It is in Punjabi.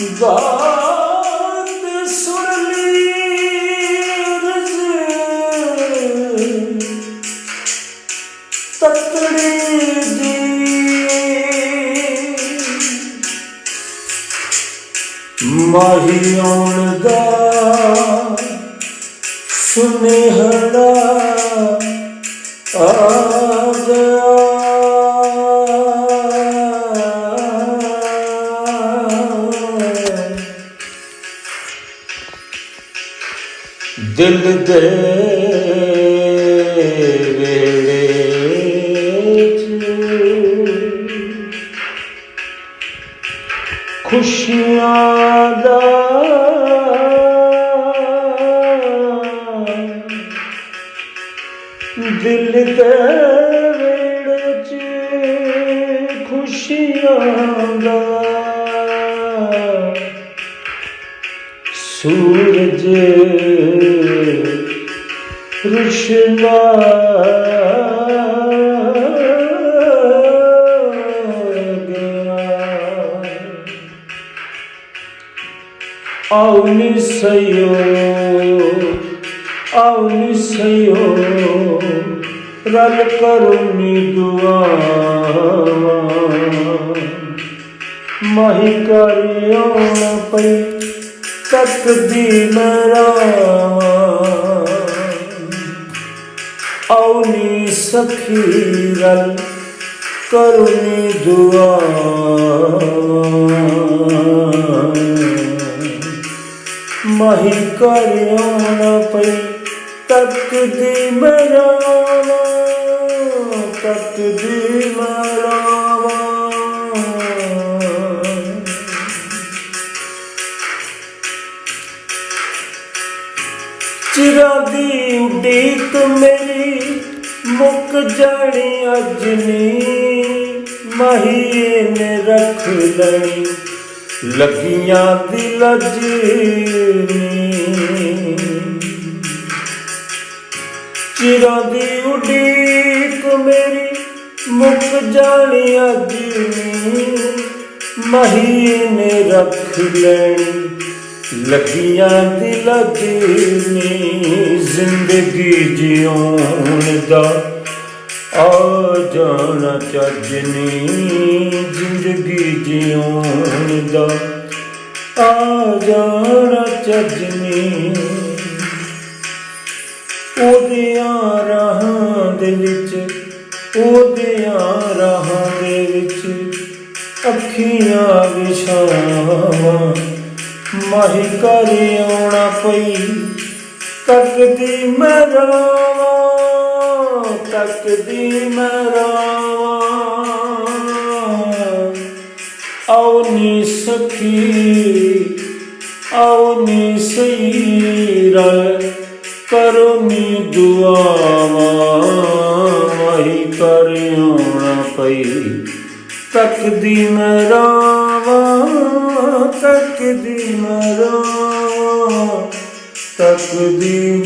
ਬਾਤ ਸੁਣ ਲਈ ਰਜ ਮਾਹੀ ਆਉਣ ਦਾ ਸੁਨੇਹੜਾ ਆ ਗਿਆ ਦਿਲ ਦੇ ਵੇੜੇ ਚ ਖੁਸ਼ੀਆਂ ਦਾ ਦਿਲ ਦੇ ਸੂਰਜ ਰੁਸ਼ਨਾ। ਆਉ ਨਿਸਯੋ ਆਉ ਨਿਸਯੋ ਰਲ ਕਰੁਨੀ ਦੁਆ ਮਹੀ ਕਰਿਓ ਪਈ ਤਕਦੀ ਮਰਾ ਔਨੀ ਸਖੀ ਰਲ ਕਰੁਨੀ ਦੁਆ ਮਹੀ ਕਰਿਓ ਨ ਪਈ ਤਕਦੀ ਮਰਾ ਤਕਦੀ ਚਿਰਾਂ ਦੀ ਉਡੀਕ ਮੇਰੀ ਮੁੱਕ ਜਾਣੀ ਅੱਜ ਨੀ ਮਹੀਏ ਨੇ ਰੱਖ ਲੈਣੀ, ਲੱਗੀਆਂ ਦਿਲ ਨੀ ਚਿਰਾਂ ਦੀ ਉਡੀਕ ਮੇਰੀ ਮੁੱਕ ਜਾਣੀ ਅੱਜ ਨੀ ਮਹੀਏ ਨੇ ਰੱਖ ਲੈਣੀ ਲੱਗੀਆਂ ਦਿਲ ਨੇ ਜ਼ਿੰਦਗੀ ਜਿਉਣ ਦਾ। ਆ ਜਾਣਾ ਚੱਜਨੀ ਜ਼ਿੰਦਗੀ ਜਿਉਣ ਦਾ। ਆ ਜਾਣਾ ਚੱਜਨੀ ਉਹਦਿਆਂ ਰਾਹਾਂ ਦੇ ਵਿੱਚ, ਉਹਦਿਆਂ ਰਾਹਾਂ ਦੇ ਵਿੱਚ ਅੱਖੀਆਂ ਵਿਛਾਵਾਂ ਮਾਹੀ ਕਰ ਆਉਣਾ ਪਈ। ਤੱਕਦੀ ਮਰਾਵਾ ਤੱਕਦੀ ਮਰਾਵਾ ਆਉ ਨੀ ਸਖੀ ਆਉ ਨੀ ਸਈਰਾ ਕਰੋ ਨੀ ਦੁਆਵਾ। ਮਾਹੀ ਕਰੇ ਆਉਣਾ ਪਈ। ਤੱਕਦੀ ਮਰਾਵਾ ਤੱਕਦੀ ਮਰਾਵਾ ਤੱਕਦੀ